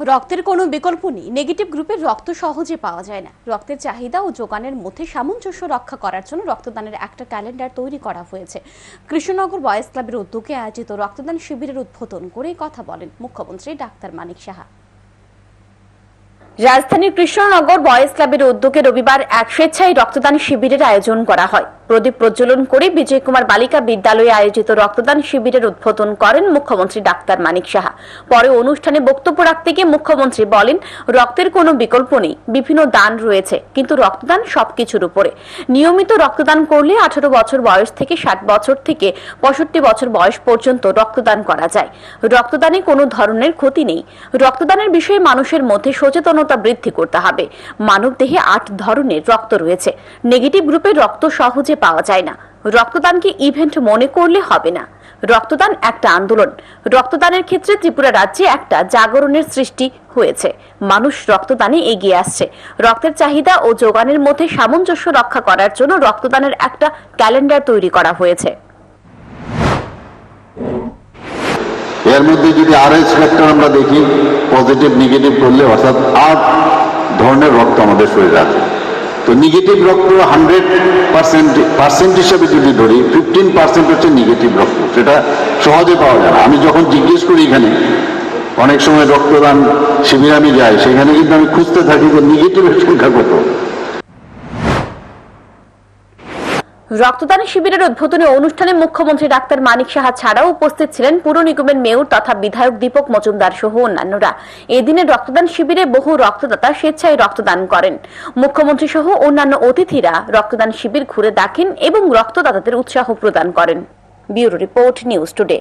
রক্তের কোনো বিকল্প নেই। নেগেটিভ গ্রুপের রক্ত সহজে পাওয়া যায় না। রক্তের চাহিদা ও যোগানের মধ্যে সামঞ্জস্য রক্ষা করার জন্য রক্তদানের একটা ক্যালেন্ডার তৈরি করা হয়েছে। কৃষ্ণনগর বয়েজ ক্লাবের উদ্যোগে আয়োজিত রক্তদান শিবিরের উদ্বোধন করে কথা বলেন মুখ্যমন্ত্রী ডাক্তার মানিক সাহা। রাজধানীর কৃষ্ণনগর বয়েজ ক্লাবের উদ্যোগে রবিবার এক স্বেচ্ছায় রক্তদান শিবিরের আয়োজন করা হয়। প্রদীপ প্রজ্বলন করে বিজয় কুমার বালিকা বিদ্যালয়ে আয়োজিত রক্তদান শিবিরের উদ্বোধন করেন মুখ্যমন্ত্রী ডাক্তার মানিক সাহা। পরে অনুষ্ঠানে বক্তব্য রাখতে গিয়ে মুখ্যমন্ত্রী বলেন, রক্তের কোনো বিকল্প নেই, বিভিন্ন দান রয়েছে, কিন্তু রক্তদান সবকিছুর উপরে। নিয়মিত রক্তদান করলে আঠারো বছর বয়স থেকে ষাট বছর থেকে পঁয়ষট্টি বছর বয়স পর্যন্ত রক্তদান করা যায়। রক্তদানে কোনো ধরনের ক্ষতি নেই। রক্তদানের বিষয়ে মানুষের মধ্যে সচেতনতা বৃদ্ধি করতে হবে। মানব দেহে আট ধরনের রক্ত রয়েছে। নেগেটিভ গ্রুপের রক্ত সহজে পাওয়া যায় না। রক্তদানকে ইভেন্ট মনে করলে হবে না। রক্তদান একটা আন্দোলন। রক্তদানের ক্ষেত্রে ত্রিপুরা রাজ্যে একটা জাগরণের সৃষ্টি হয়েছে। মানুষ রক্তদানে এগিয়ে আসছে। রক্তের চাহিদা ও যোগানের মধ্যে সামঞ্জস্য রক্ষা করার জন্য রক্তদানের একটা ক্যালেন্ডার তৈরি করা হয়েছে। এর মধ্যে যদি আর এস ফ্যাক্টর আমরা দেখি পজিটিভ নেগেটিভ করলে অর্থাৎ আট ধরনের রক্ত আমাদের শরীরে আছে। তো নেগেটিভ রক্ত হান্ড্রেড পার্সেন্ট পার্সেন্ট হিসাবে যদি ধরি ফিফটিন পার্সেন্ট হচ্ছে নেগেটিভ রক্ত। সেটা সহজে পাওয়া যায় আমি যখন জিজ্ঞেস করি এখানে, অনেক সময় রক্তদান শিবিরে আমি যাই, সেখানে কিন্তু আমি খুঁজতে থাকি যে নেগেটিভের সংখ্যা কত। রক্তদান শিবিরের উদ্বোধনী অনুষ্ঠানে মুখ্যমন্ত্রী ডাক্তার মানিক সাহা ছাড়াও উপস্থিত ছিলেন পুর নিগমের মেয়র তথা বিধায়ক দীপক মজুমদার সহ অন্যান্যরা। এদিনে রক্তদান শিবিরে বহু রক্তদাতা স্বেচ্ছায় রক্তদান করেন। মুখ্যমন্ত্রী সহ অন্যান্য অতিথিরা রক্তদান শিবির ঘুরে দেখেন এবং রক্তদাতাদের উৎসাহ প্রদান করেন। Bureau report news today.